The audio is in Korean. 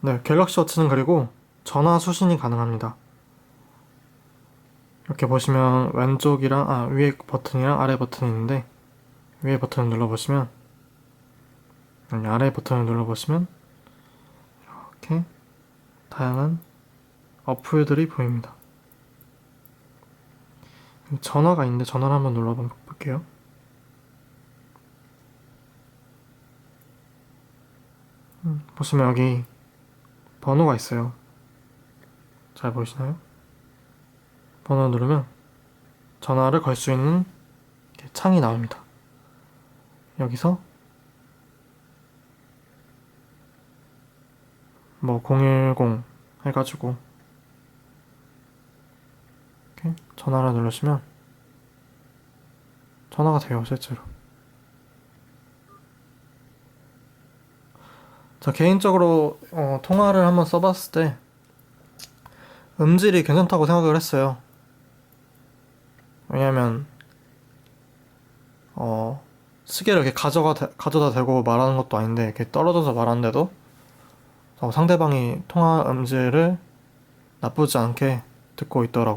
네, 갤럭시 워치는 그리고 전화 수신이 가능합니다. 이렇게 보시면 왼쪽이랑 아 위에 버튼이랑 아래 버튼이 있는데 위에 버튼을 눌러보시면 아래 버튼을 눌러보시면 이렇게 다양한 어플들이 보입니다. 전화가 있는데 전화를 한번 눌러볼게요. 음, 보시면 여기 번호가 있어요. 잘 보이시나요? 번호를 누르면 전화를 걸 수 있는 창이 나옵니다. 여기서 뭐 010 해가지고 전화를 누르시면 전화가 돼요 실제로. 저 개인적으로 어, 통화를 한번 써봤을 때 음질이 괜찮다고 생각을 했어요. 왜냐면 어 시계를 이렇게 가져가 대- 가져다 대고 말하는 것도 아닌데 이렇게 떨어져서 말하는데도 어, 상대방이 통화 음질을 나쁘지 않게 듣고 있더라고요.